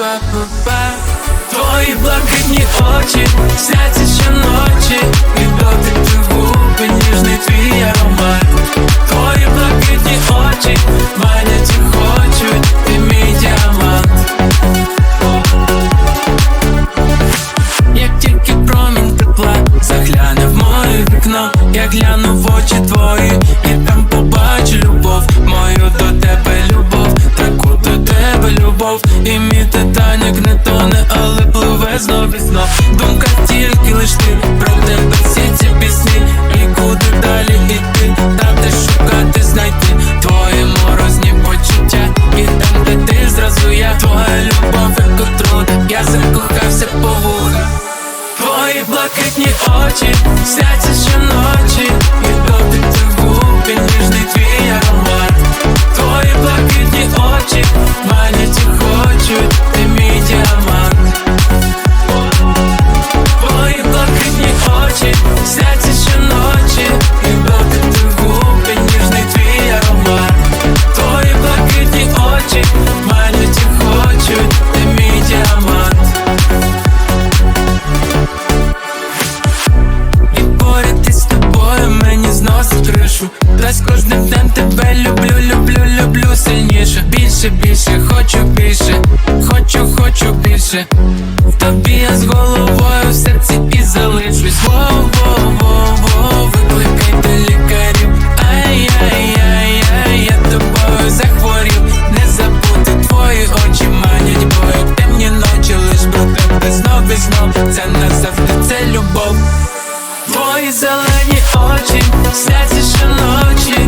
Твої блакитні очі, сняться щоночі. І дотик твій губи, ніжний твій аромат. Твої блакитні очі, манять і хочуть, ти мій діамант. Як тільки промінь тепла загляне в моє вікно, я гляну в очі і мій титанік не тоне, але пливе знов і знов. Думка тільки лиш ти, про тебе всі ці пісні, і куди далі там де шукати, знайти. Твої морозні почуття, і там, де ти зразу я, твоя любов, як отруда, я закохався по вуха. Твої блакитні очі сняться щоночі в кришу Та з кожним днем тебе люблю, люблю, люблю сильніше. Більше, більше, хочу більше, хочу, хочу більше. В тобі я з головою в серці і залишусь. Во-во-во-во, викликайте лікарів. Ай-яй-яй-яй, я тобою захворів. Не забути твої очі манять, бою темні ночі лиш про тебе знов і знов. Це назавжди, це любов твої зелені очі, сняться ще ночі.